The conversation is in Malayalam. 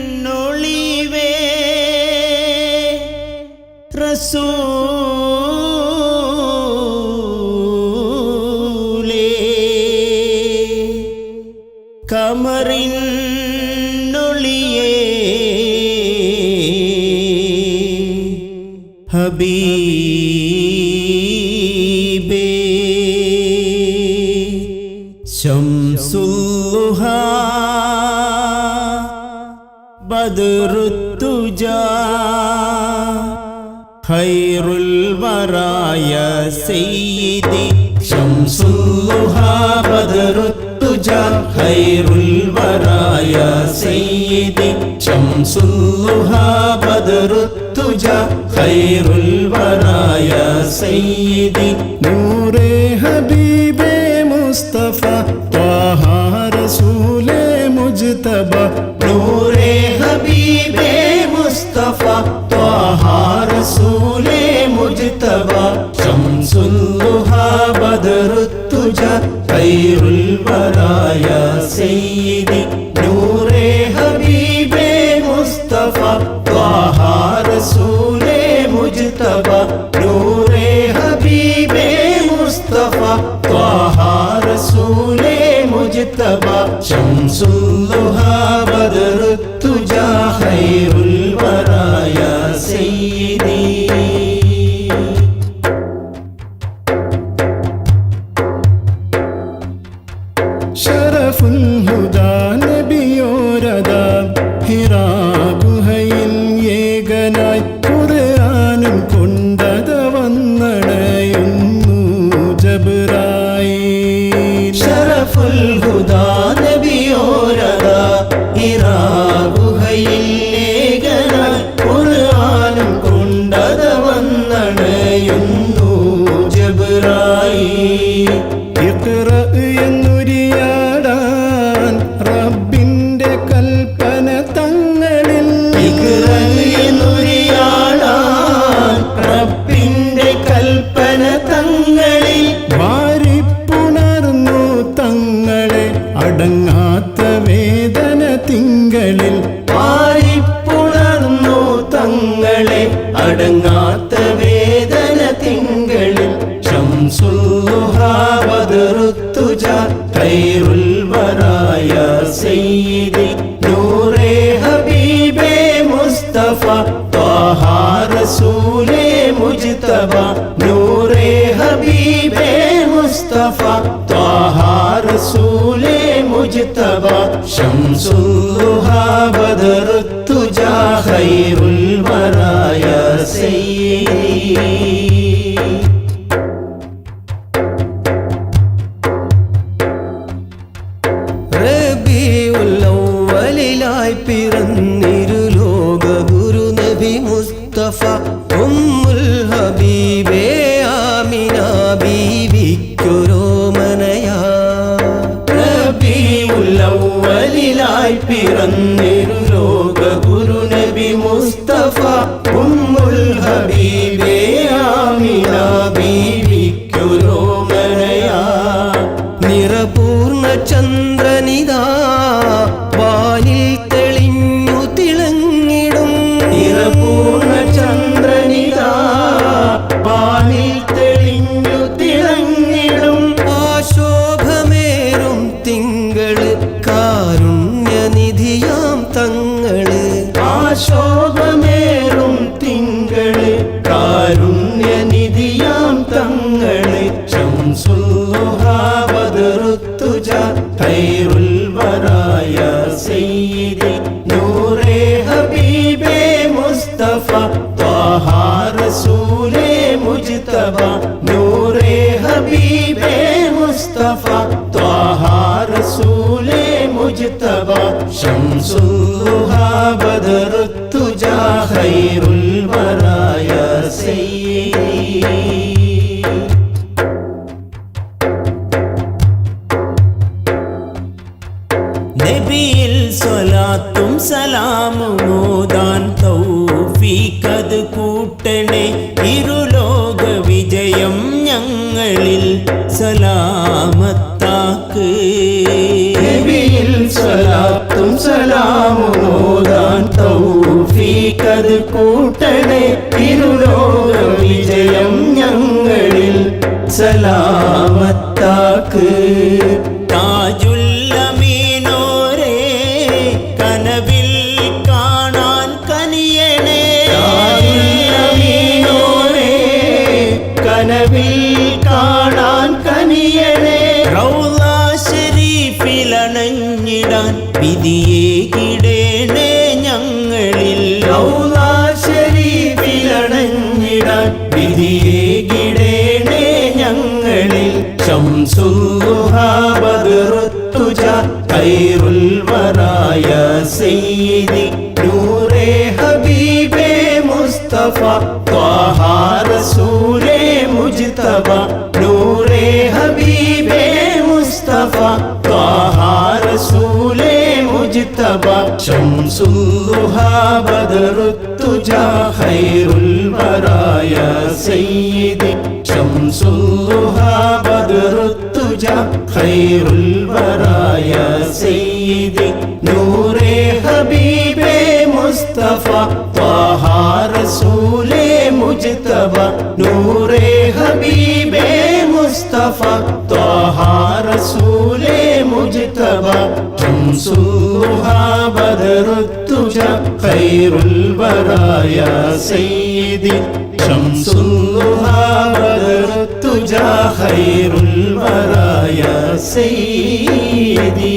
ശംസിന്നൊളിവേ റസൂലേ കമറിന്നൊളിയേ ഹബീബേ ബദറുത്തുജ. ഖൈറുൽ വറായ സയ്യിദി ശംസുല്ലുഹ ബദറുത്തുജ. ഖൈറുൽ വറായ സയ്യിദി ശംസുല്ലുഹ ബദറുത്തുജ. ഖൈറുൽ വറായ സയ്യിദി നൂറേ ഹബീബേ മുസ്തഫ ത്വാഹ റസൂലേ മുജ്തബ ശംസുല്ലുഹ ബദറുത്തുജ ഖൈറുൽ വറായ സയ്യിദി നൂറേ ഹബീബേ മുസ്തഫ ത്വാഹ റസൂലേ മുജ്തബ നൂറേ ഹബീബേ മുസ്തഫ ത്വാഹ റസൂലേ മുജ്തബ ശംസുല്ലുഹ ബദറുത്തുജ ഷറഫുൽ ഹുദാ നബിയോരദ ഹിറാ ഗുഹയിൽ ഏകനായി ഖുർആനും കൊണ്ടത വന്നണയുന്നു ജബ്രായി ഷറഫുൽ ഹുദാ നബിയോരത. ഇറാ ഗുഹയിൽ ഏകനായി ഖുർആനും കൊണ്ടത വന്നണയുന്നു ജബ്രായി അടങ്ങാത്ത വേദന തിങ്കളിൽ ശംസുഹാവതറുത്തുജ കൈറുൽ വറായ സയ്യിദി നൂറേ ഹബീബേ മുസ്തഫ ത്വാഹ റസൂലേ മുജ്തബ നൂറേ ഹബീബേ മുസ്തഫ ത്വാഹ റസൂലേ മുജ്തബ ശംസുല്ലുഹ ആമിന ബീവിക്കൊരോമനയാ റബീഉല്ലവ്വലിലായി പിറന്നിരു ലോക ഗുരു നബി മുസ്തഫ ഉമ്മുൽ ഹബീബേ. ആശോഭമേറും തിങ്കൾ കാരുണ്യനിധിയാം തങ്ങൾ. ശംസുഹാവതറുത്തുജ ഖൈറുൽ സെയ്തി നൂറേ ഹബീബേ മുസ്തഫ റസൂലേ മുജ്തബ. നൂറേ ഹബീബേ മുസ്തഫ റസൂലേ മുജ്തബ. ശംസുല്ലുഹ ബദറുത്തുജ ഖൈറുൽ വറായ സയ്യിദി നബിയിൽ സ്വലാത്തും സലാമും ഓതാൻ തൗഫീഖത് കൂട്ടണേ ഇരുലോക വിജയം ഞങ്ങളിൽ സലാമത്താക്ക് നബിയിൽ സ്വലാത്തും സലാമുമോദാൻ തൗഫീഖത് കൂട്ടണേ ഇരുലോക വിജയം ഞങ്ങളിൽ സലാമത്താക്ക് താജുല്ലമീനോരേ കനവിൽ കാണാൻ കനിയണേ താജുല്ലമീനോരേ കനവിൽ കാണാൻ കനിയണേ ശരീഫിലണഞ്ഞിടാൻ വിധിയേകിടേണേ ഞങ്ങളിൽ. റൗള ശരീഫിലണഞ്ഞിടാൻ വിധിയേകിടേണേ ഞങ്ങളിൽ. ശംസുഹ ബദറുത്തുജ ഖൈറുൽ വറായ സയ്യിദി നൂറേ ഹബീബേ മുസ്തഫ ത്വാഹ റസൂലേ മുജ്തബ നൂറേ ഹബീബേ മുസ്തഫ മുജ്തബ ശംസുഹ ബദറുത്തുജ ഖൈറുൽ വറായ സയ്യിദി ശംസുഹ ബദറുത്തുജ ഖൈറുൽ വറായ സയ്യിദി നൂറേ ഹബീബേ മുസ്തഫ ത്വാഹ റസൂലേ മുജ്തബ നൂറേ ഹബീബേ മുസ്തഫ ത്വാഹ റസൂലേ ശംസുഹ ബദറുത്തുജ ഖൈറുൽ വറായ സയ്യിദി ശംസുഹ ബദറുത്തുജ ഖൈറുൽ വറായ സയ്യിദി